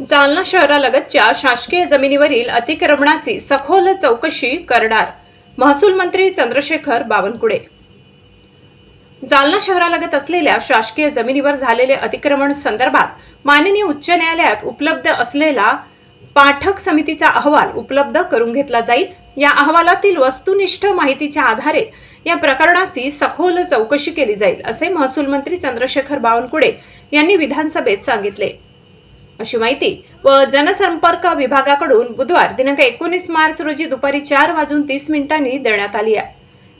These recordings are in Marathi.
जालना शहरालगतच्या शासकीय जमिनीवरील अतिक्रमणाची सखोल चौकशी करणार. महसूल मंत्री चंद्रशेखर बावनकुळे. जालना शहरालगत असलेल्या शासकीय जमिनीवर झालेले अतिक्रमण संदर्भात माननीय उच्च न्यायालयात उपलब्ध असलेला पाठक समितीचा अहवाल उपलब्ध करून घेतला जाईल. या अहवालातील वस्तुनिष्ठ माहितीच्या आधारे या प्रकरणाची सखोल चौकशी केली जाईल असे महसूल मंत्री चंद्रशेखर बावनकुळे यांनी विधानसभेत सांगितले. अशी माहिती व जनसंपर्क विभागाकडून बुधवार दिनांक एकोणीस मार्च रोजी दुपारी चार वाजून तीस मिनिटांनी देण्यात आली आहे.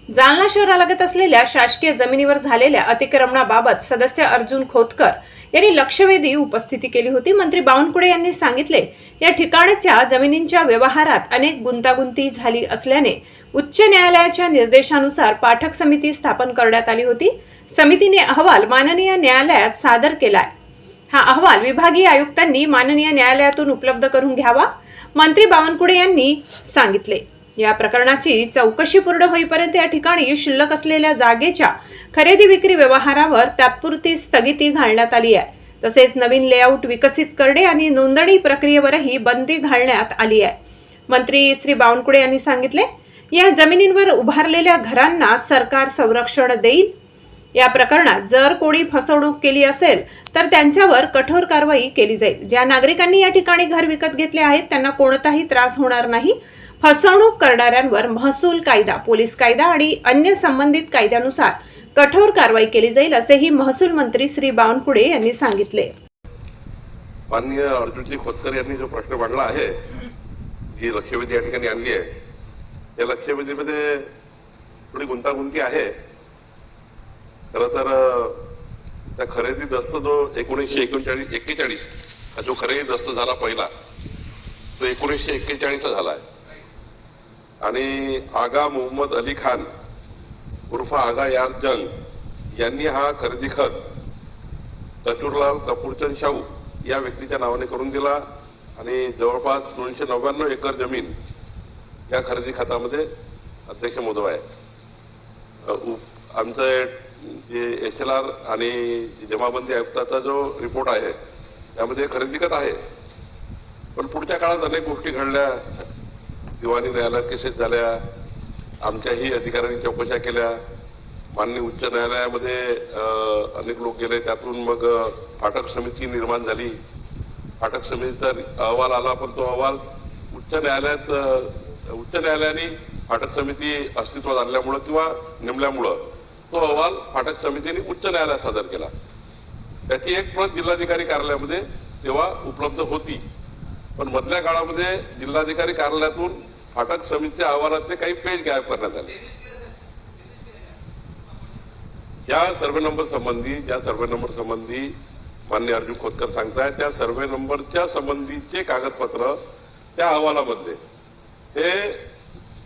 जालना शहरालगत असलेल्या शासकीय जमिनीवर झालेल्या अतिक्रमणाबाबत सदस्य अर्जुन खोतकर यांनी लक्षवेधी उपस्थिती केली होती. मंत्री बावनकुळे यांनी सांगितले या ठिकाणच्या जमिनींच्या व्यवहारात अनेक गुंतागुंती झाली असल्याने उच्च न्यायालयाच्या निर्देशानुसार पाठक समिती स्थापन करण्यात आली होती. समितीने अहवाल माननीय न्यायालयात सादर केलाय. हा अहवाल विभागीय आयुक्तांनी माननीय न्यायालयातून उपलब्ध करून घ्यावा मंत्री बावनकुळे यांनी सांगितले. या प्रकरणाची चौकशी पूर्ण होईपर्यंत या ठिकाणी शिल्लक असलेल्या जागेच्या खरेदी विक्री व्यवहारावर तात्पुरती स्थगिती घालण्यात आली आहे. तसेच नवीन लेआउट विकसित करणे आणि नोंदणी प्रक्रियेवरही बंदी घालण्यात आली आहे. मंत्री श्री बावनकुळे यांनी सांगितले या जमिनींवर उभारलेल्या घरांना सरकार संरक्षण देईल या प्रकरणात जर कोणी फसवणूक केली असेल तर त्यांच्यावर कठोर कारवाई केली जाईल. ज्या नागरिकांनी या ठिकाणी घर विकत घेतले आहेत त्यांना कोणताही त्रास होणार नाही. फसवणूक करणाऱ्यांवर महसूल कायदा पोलीस कायदा आणि अन्य संबंधित कायद्यानुसार कठोर कारवाई केली जाईल असेही महसूल मंत्री श्री बावनकुळे यांनी सांगितले. माननीय अर्जुनजी खोतकर यांनी जो प्रश्न मांडला आहे ही लक्षवेधी या ठिकाणी आणली आहे या लक्षवेधीमध्ये थोडी गुंतागुंती आहे. खर तर त्या खरेदी दस्त जो एकोणीसशे एकोणचाळीस एक्केचाळीस हा जो खरेदी दस्त झाला पहिला तो एकोणीसशे एक्केचाळीसचा झाला आहे. आणि आगा मोहम्मद अली खान उर्फ आगा यार जंग यांनी हा खरेदी खत कचूरलाल कपूरचंद शाहू या व्यक्तीच्या नावाने करून दिला आणि जवळपास दोनशे नव्याण्णव एकर जमीन या खरेदी खतामध्ये अध्यक्ष मोदव आहे उ- आमचं जे एस एल आर आणि जमाबंदी आयुक्ताचा जो रिपोर्ट आहे त्यामध्ये खरेदी करत आहे. पण पुढच्या काळात अनेक गोष्टी घडल्या. दिवाणी न्यायालयात केसेस झाल्या आमच्याही अधिकाऱ्यांनी चौकशा केल्या. माननीय उच्च न्यायालयामध्ये अनेक लोक गेले. त्यातून मग फाटक समिती निर्माण झाली. फाटक समितीचा अहवाल आला पण तो अहवाल उच्च न्यायालयात उच्च न्यायालयाने फाटक समिती अस्तित्वात आणल्यामुळं किंवा नेमल्यामुळं तो अहवाल फाटक समितीने उच्च न्यायालयात सादर केला. त्याची एक प्रत जिल्हाधिकारी कार्यालयामध्ये तेव्हा उपलब्ध होती. पण मधल्या काळामध्ये जिल्हाधिकारी कार्यालयातून फाटक समितीच्या अहवालातले काही पेज गायब करण्यात आले. या सर्वे नंबर संबंधी ज्या सर्वे नंबर संबंधी मान्य अर्जुन खोतकर सांगताय त्या सर्वे नंबरच्या संबंधीचे कागदपत्र त्या अहवालामधले ते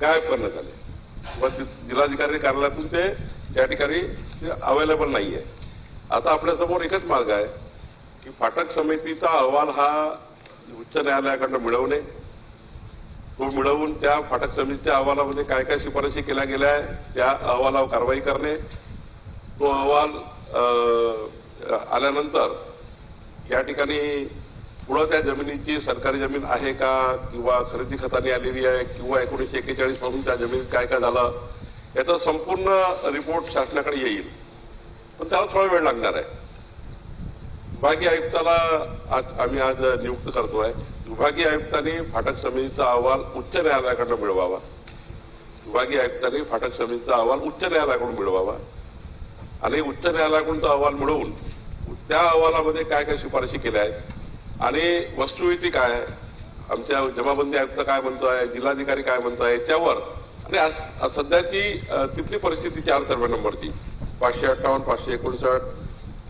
गायब करण्यात आले. व जिल्हाधिकारी कार्यालयातून ते त्या ठिकाणी अवेलेबल नाहीये. आता आपल्यासमोर एकच मार्ग आहे की फाटक समितीचा अहवाल हा उच्च न्यायालयाकडनं मिळवणे. तो मिळवून त्या फाटक समितीच्या अहवालामध्ये काय काय शिफारशी केल्या गेल्या आहे त्या अहवालावर कारवाई करणे. तो अहवाल आल्यानंतर या ठिकाणी पुढं त्या जमिनीची सरकारी जमीन आहे का किंवा खरेदी खताने आलेली आहे किंवा एकोणीसशे एक्केचाळीसपासून त्या जमिनीत काय काय झालं याचा संपूर्ण रिपोर्ट शासनाकडे येईल. पण त्याला थोडा वेळ लागणार आहे. विभागीय आयुक्ताला आज आम्ही आज नियुक्त करतोय. विभागीय आयुक्तांनी फाटक समितीचा अहवाल उच्च न्यायालयाकडनं मिळवावा. विभागीय आयुक्तांनी फाटक समितीचा अहवाल उच्च न्यायालयाकडून मिळवावा. आणि उच्च न्यायालयाकडून तो अहवाल मिळवून त्या अहवालामध्ये काय काय शिफारशी केल्या आहेत आणि वस्तुस्थिती काय आहे? आमच्या जमाबंदी आयुक्त काय म्हणतो आहे जिल्हाधिकारी काय म्हणतोय? याच्यावर आणि आज सध्याची तिथली परिस्थिती चार सर्वे नंबरची. पाचशे अठ्ठावन्न पाचशे एकोणसाठ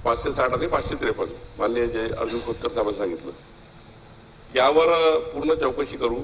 पाचशे साठ आणि पाचशे त्रेपन्न. माननीय जे अर्जुन खोतकर साहेबांनी सांगितलं. यावर पूर्ण चौकशी करू.